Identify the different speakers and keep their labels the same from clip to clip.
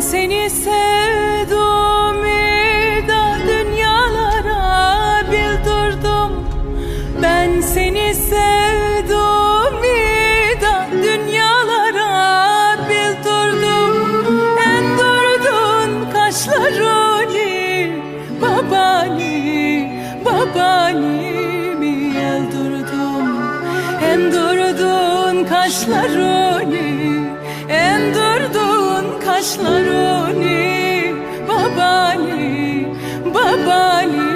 Speaker 1: seni sevdim da dünyalara bildirdim Ben seni sevdim da dünyalara bildirdim En durdun kaşlarını babani babani mi öldürdüm En durdun kaşlarını En kaşlarını Babani, babani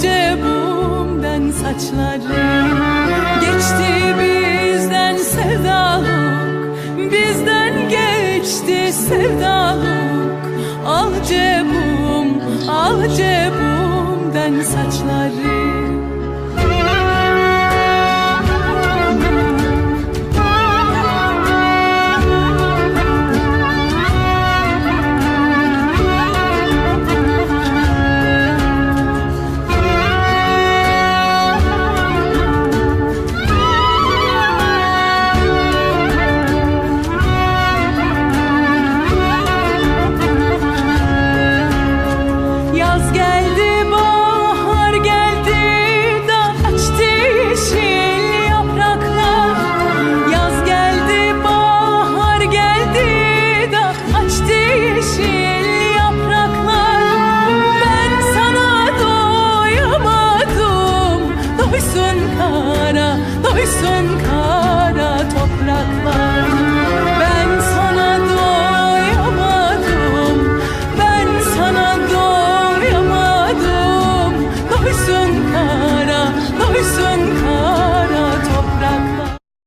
Speaker 1: cebumden saçları. Geçti bizden sevdalık Bizden geçti sevdalık Al cebum, al cebumden saçları Xuân